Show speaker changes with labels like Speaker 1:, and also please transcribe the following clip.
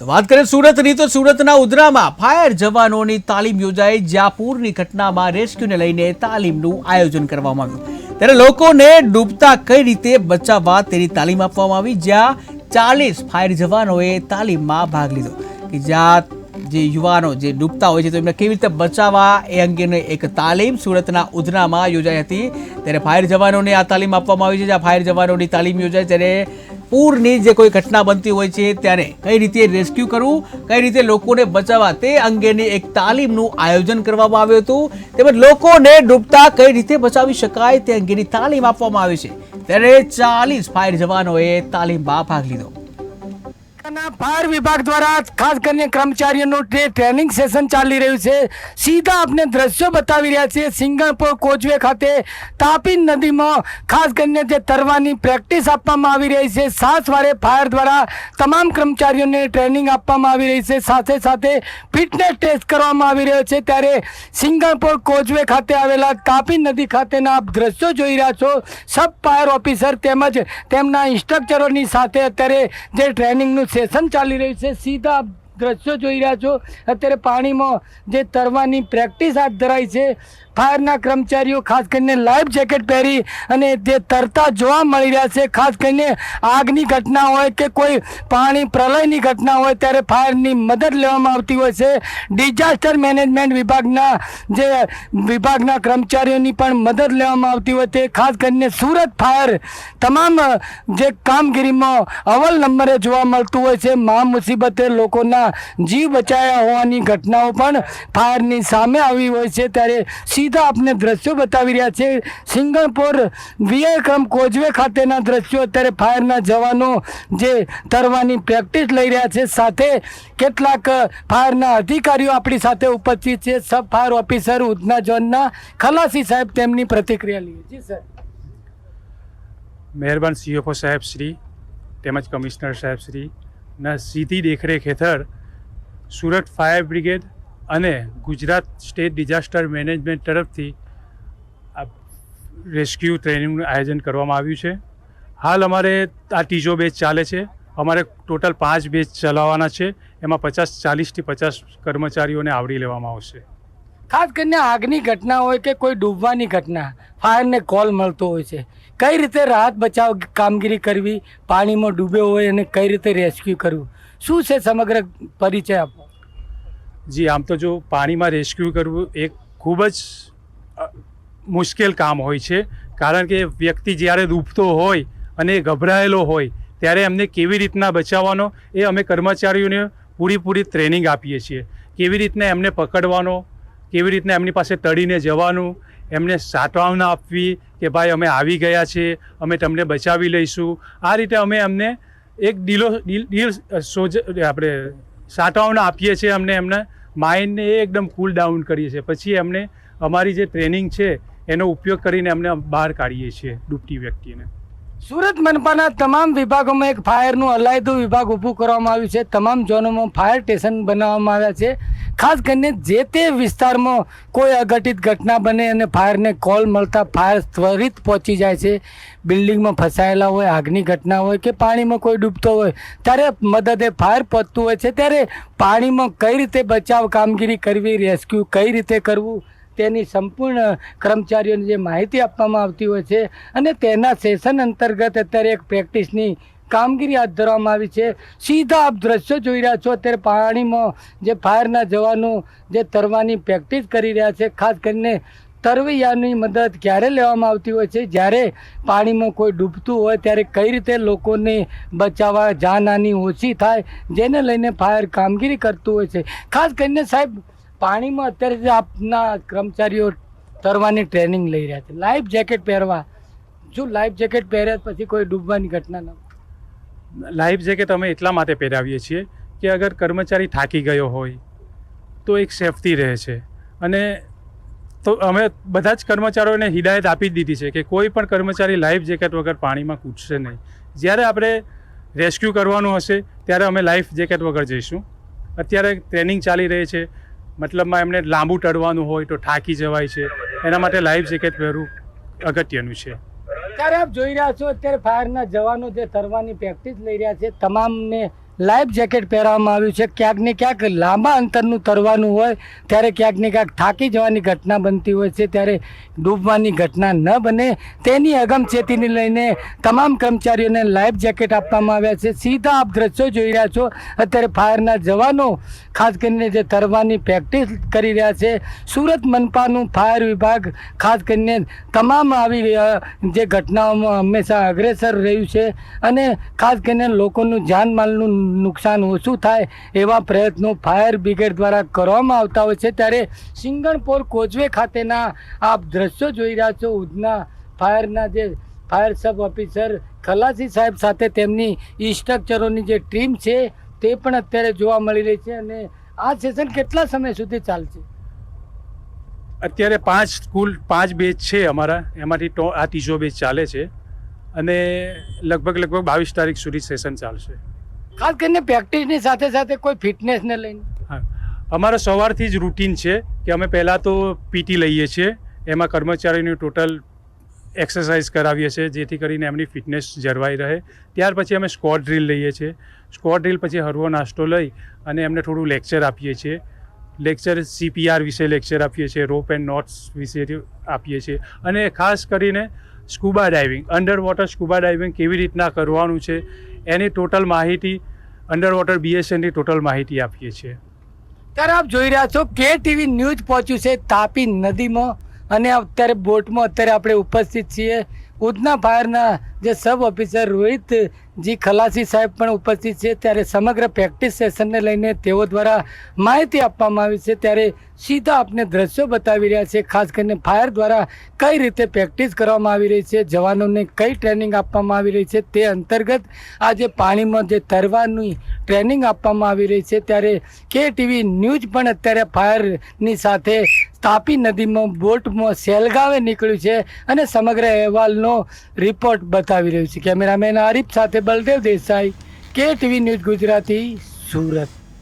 Speaker 1: તો વાત કરીએ સુરતની, તો સુરતના ઉધરામાં ફાયર જવાનોની તાલીમ યોજાઈ જ્યાં પૂરની ઘટનામાં રેસ્ક્યુને લઈને તાલીમનું આયોજન કરવામાં આવ્યું. ત્યારે લોકોને ડૂબતા કઈ રીતે બચાવવા તેની તાલીમ આપવામાં આવી, જ્યાં ચાલીસ ફાયર જવાનોએ તાલીમમાં ભાગ લીધો. કે જ્યાં જે યુવાનો જે ડૂબતા હોય છે, તો એમને કેવી રીતે બચાવવા એ અંગેની એક તાલીમ સુરતના ઉધનામાં યોજાઈ હતી. ત્યારે ફાયર જવાનોને આ તાલીમ આપવામાં આવી છે. જ્યાં ફાયર જવાનોની તાલીમ યોજાય ત્યારે પૂરની જે કોઈ ઘટના બનતી હોય છે ત્યારે કઈ રીતે રેસ્ક્યુ કરવું, કઈ રીતે લોકોને બચાવવા તે અંગેની એક તાલીમનું આયોજન કરવામાં આવ્યું હતું. તેમજ લોકોને ડૂબતા કઈ રીતે બચાવી શકાય તે અંગેની તાલીમ આપવામાં આવી છે. ત્યારે ચાલીસ ફાયર જવાનોએ તાલીમમાં ભાગ લીધો.
Speaker 2: ના ફાયર વિભાગ દ્વારા ખાસ કરીને કર્મચારીઓનું ટ્રેનિંગ સેશન ચાલી રહ્યું છે. સીધા આપણે દ્રશ્યો બતાવી રહ્યા છીએ. સિંગણપુર કોચવે ખાતે તાપી નદીમાં ખાસ કરીને જે તરવાની પ્રેક્ટિસ આપવામાં આવી રહી છે. સાત વારે ફાયર દ્વારા તમામ કર્મચારીઓને ટ્રેનિંગ આપવામાં આવી રહી છે. સાથે સાથે ફિટનેસ ટેસ્ટ કરવામાં આવી રહ્યો છે. ત્યારે સિંગણપુર કોચવે ખાતે આવેલા તાપી નદી ખાતેના આપ દ્રશ્યો જોઈ રહ્યા છો. સબ ફાયર ઓફિસર તેમજ તેમના ઇન્સ્ટ્રક્ચરોની સાથે અત્યારે જે ટ્રેનિંગનું સેશન ચાલી રહ્યું છે. સીધા દ્રશ્યો જોઈ રહ્યા છો. અત્યારે પાણીમાં જે તરવાની પ્રેક્ટિસ હાથ ધરાઈ છે. ફાયરના કર્મચારીઓ, ખાસ કરીને લાઈફ જેકેટ પહેરી અને જે તરતા જોવા મળી રહ્યા છે, ખાસ કરીને આગની ઘટના હોય કે કોઈ પાણી પ્રલયની ઘટના હોય ત્યારે ફાયરની મદદ લેવામાં આવતી હોય છે. ડિઝાસ્ટર મેનેજમેન્ટ વિભાગના જે વિભાગના કર્મચારીઓની પણ મદદ લેવામાં આવતી હોય તે ખાસ કરીને સુરત ફાયર તમામ જે કામગીરીમાં અવ્વલ નંબરે જોવા મળતું હોય છે. મહા મુસીબતે લોકોના જીવ બચાવ્યા હોવાની ઘટનાઓ પણ ફાયરની સામે આવી હોય છે. ત્યારે સીધા આપને દ્રશ્યો બતાવી રહ્યા છે. સિંગણપુર વિયક્રમ કોજવે ખાતેના દ્રશ્યો અત્યારે ફાયરના જવાનો જે તરવાની પ્રેક્ટિસ લઈ રહ્યા છે. સાથે કેટલાક ફાયરના અધિકારીઓ આપણી સાથે ઉપસ્થિત છે. સબ ફાયર ઓફિસર ઉધના ઝોનના ખલાસી સાહેબ તેમની પ્રતિક્રિયા લઈએ. જી સર.
Speaker 3: મહેરબાન સીએફઓ સાહેબ શ્રી, તેમજ કમિશનર સાહેબ શ્રી, ના સીધી દેખરેખ હેઠળ સુરત ફાયર બ્રિગેડ અને ગુજરાત સ્ટેટ ડિઝાસ્ટર મેનેજમેન્ટ તરફથી આ રેસ્ક્યુ ટ્રેનિંગનું આયોજન કરવામાં આવ્યું છે. હાલ અમારે આ ત્રીજો બેચ ચાલે છે. અમારે ટોટલ પાંચ બેચ ચલાવવાના છે. એમાં પચાસ, ચાલીસથી પચાસ કર્મચારીઓને આવરી લેવામાં આવશે.
Speaker 2: ખાસ કરીને આગની ઘટના હોય કે કોઈ ડૂબવાની ઘટના, ફાયરને કોલ મળતો હોય છે. કઈ રીતે રાહત બચાવ કામગીરી કરવી, પાણીમાં ડૂબ્યો હોય અને કઈ રીતે રેસ્ક્યુ કરવું? શું છે સમગ્ર પરિચય આપો?
Speaker 3: જી, આમ તો જો પાણીમાં રેસ્ક્યુ કરવું એ ખૂબ જ મુશ્કેલ કામ હોય છે. કારણ કે વ્યક્તિ જ્યારે ડૂબતો હોય અને ગભરાયેલો હોય, ત્યારે એમને કેવી રીતના બચાવવાનો એ અમે કર્મચારીઓને પૂરીપૂરી ટ્રેનિંગ આપીએ છીએ. કેવી રીતના એમને પકડવાનો, કેવી રીતના એમની પાસે તળીને જવાનું, એમને સાંત્વના આપવી કે ભાઈ અમે આવી ગયા છે, અમે તમને બચાવી લઈશું. આ રીતે અમે એમને એક ડીલો, ડીલ ડીલ સોજ, આપણે સાંત્વના આપીએ છીએ અમને એમને માઇન્ડને એકદમ કૂલ ડાઉન કરીએ છીએ. પછી એમને અમારી જે ટ્રેનિંગ છે, એનો ઉપયોગ કરીને અમને બહાર કાઢીએ છીએ ડૂબતી વ્યક્તિને.
Speaker 2: સુરત મનપાના તમામ વિભાગોમાં એક ફાયરનું અલાયદું વિભાગ ઊભું કરવામાં આવ્યું છે. તમામ ઝોનોમાં ફાયર સ્ટેશન બનાવવામાં આવ્યા છે. ખાસ કરીને જે તે વિસ્તારમાં કોઈ અઘટિત ઘટના બને અને ફાયરને કોલ મળતા ફાયર ત્વરિત પહોંચી જાય છે. બિલ્ડિંગમાં ફસાયેલા હોય, આગની ઘટના હોય કે પાણીમાં કોઈ ડૂબતો હોય, ત્યારે મદદે ફાયર પહોંચતું હોય છે. ત્યારે પાણીમાં કઈ રીતે બચાવ કામગીરી કરવી, રેસ્ક્યુ કઈ રીતે કરવું તેની સંપૂર્ણ કર્મચારીઓને જે માહિતી આપવામાં આવતી હોય છે અને તેના સેશન અંતર્ગત અત્યારે એક પ્રેક્ટિસની કામગીરી હાથ ધરવામાં આવી છે. સીધા આપ દ્રશ્યો જોઈ રહ્યા છો. અત્યારે પાણીમાં જે ફાયરના જવાનો જે તરવાની પ્રેક્ટિસ કરી રહ્યા છે, ખાસ કરીને તરવૈયાની મદદ ક્યારે લેવામાં આવતી હોય છે? જ્યારે પાણીમાં કોઈ ડૂબતું હોય, ત્યારે કઈ રીતે લોકોને બચાવવા જાનહાની ઓછી થાય, જેને લઈને ફાયર કામગીરી કરતું હોય છે? ખાસ કરીને સાહેબ પાણીમાં અત્યારે આપના કર્મચારીઓ તરવાની ટ્રેનિંગ લઈ રહ્યા છે. લાઈફ જેકેટ પહેરવા. જો લાઈફ જેકેટ પહેર્યા પછી કોઈ ડૂબવાની ઘટના ન
Speaker 3: લાઈફ જેકેટ અમે એટલા માટે પહેરાવીએ છીએ કે અગર કર્મચારી થાકી ગયો હોય તો એક સેફટી રહે છે. અને તો અમે બધા જ કર્મચારીઓને હિદાયત આપી જ દીધી છે કે કોઈ પણ કર્મચારી લાઈફ જેકેટ વગર પાણીમાં કૂદશે નહીં. જ્યારે આપણે રેસ્ક્યુ કરવાનું હશે, ત્યારે અમે લાઈફ જેકેટ વગર જઈશું. અત્યારે ટ્રેનિંગ ચાલી રહી છે. મતલબમાં એમને લાંબુ ટળવાનું હોય તો થાકી જવાય છે. એના માટે લાઈફ જેકેટ પહેરવું અગત્યનું છે.
Speaker 2: ત્યારે આપ જોઈ રહ્યા છો, અત્યારે ફાયરના જવાનો જે તરવાની પ્રેક્ટિસ લઈ રહ્યા છે, તમામને લાઈફ જેકેટ પહેરવામાં આવ્યું છે. ક્યાંક ને ક્યાંક લાંબા અંતરનું તરવાનું હોય, ત્યારે ક્યાંક ને ક્યાંક થાકી જવાની ઘટના બનતી હોય છે, ત્યારે ડૂબવાની ઘટના ન બને. તેની અગમચેતીને લઈને તમામ કર્મચારીઓને લાઈફ જેકેટ આપવામાં આવ્યા છે. સીધા આપ દ્રશ્યો જોઈ રહ્યા છો. અત્યારે ફાયરના જવાનો, ખાસ કરીને જે તરવાની પ્રેક્ટિસ કરી રહ્યા છે, સુરત મનપાનું ફાયર વિભાગ, ખાસ કરીને તમામ આવી જે ઘટનાઓમાં હંમેશા અગ્રેસર રહ્યું છે અને ખાસ કરીને લોકોનું જાનમાલનું નુકસાન ઓછું થાય એવા પ્રયત્નો ફાયર બ્રિગેડ દ્વારા કરવામાં આવતા હોય છે. ત્યારે સિંગણપોર કોચવે ખાતેના આપ દ્રશ્યો જોઈ રહ્યા છો. ઉધના ફાયરના જે ફાયર સબ ઓફિસર ખલાસી સાહેબ સાથે તેમની ઇન્સ્ટ્રક્ચરોની જે ટીમ છે તે પણ અત્યારે જોવા મળી રહી છે અને આ સેશન કેટલા સમય સુધી ચાલશે?
Speaker 3: અત્યારે પાંચ સ્કૂલ, પાંચ બેચ છે અમારા. એમાંથી આ ત્રીજો બેચ ચાલે છે. અને લગભગ લગભગ બાવીસ તારીખ સુધી સેશન ચાલશે.
Speaker 2: ખાસ કરીને પ્રેક્ટિસની સાથે સાથે કોઈ ફિટનેસને લઈને.
Speaker 3: અમારા સવારથી જ રૂટીન છે કે અમે પહેલાં તો પીટી લઈએ છીએ, એમાં કર્મચારીની ટોટલ એક્સરસાઇઝ કરાવીએ છીએ, જેથી કરીને એમની ફિટનેસ જળવાઈ રહે. ત્યાર પછી અમે સ્કોટ ડ્રીલ લઈએ છીએ. સ્કોટ ડ્રીલ પછી હળવો નાસ્તો લઈ અને એમને થોડું લેક્ચર આપીએ છીએ. લેક્ચર સીપીઆર વિશે લેક્ચર આપીએ છીએ રોપ એન્ડ નોટ્સ વિશે આપીએ છીએ. અને ખાસ કરીને scuba diving under water scuba diving કેવી રીતના કરવાનું છે, એની ટોટલ માહિતી અંડર વોટર બીએસએનની ટોટલ માહિતી આપીએ છીએ.
Speaker 2: ત્યારે આપ જોઈ રહ્યા છો, કે ટીવી ન્યૂઝ પહોંચ્યું છે તાપી નદીમાં. અને અત્યારે બોટમાં અત્યારે આપણે ઉપસ્થિત છીએ. ઉધના ફાયરના જે સબ ઓફિસર રોહિત જી ખલાસી સાહેબ પણ ઉપસ્થિત છે. ત્યારે સમગ્ર પ્રેક્ટિસ સેશનને લઈને તેઓ દ્વારા માહિતી આપવામાં આવી છે. ત્યારે સીધા આપને દ્રશ્યો બતાવી રહ્યા છે. ખાસ કરીને ફાયર દ્વારા કઈ રીતે પ્રેક્ટિસ કરવામાં આવી રહી છે, જવાનોને કઈ ટ્રેનિંગ આપવામાં આવી રહી છે, તે અંતર્ગત આજે પાણીમાં જે તરવાની ટ્રેનિંગ આપવામાં આવી રહી છે. ત્યારે કે ટીવી ન્યૂઝ પણ અત્યારે ફાયરની સાથે તાપી નદીમાં બોટમાં સેલગાવે નીકળ્યું છે અને સમગ્ર અહેવાલનો રિપોર્ટ બતાવી રહ્યું છે. કેમેરામેન હરીફ સાથે બલદેવ દેસાઈ કે ટીવી ન્યૂઝ ગુજરાતી સુરત.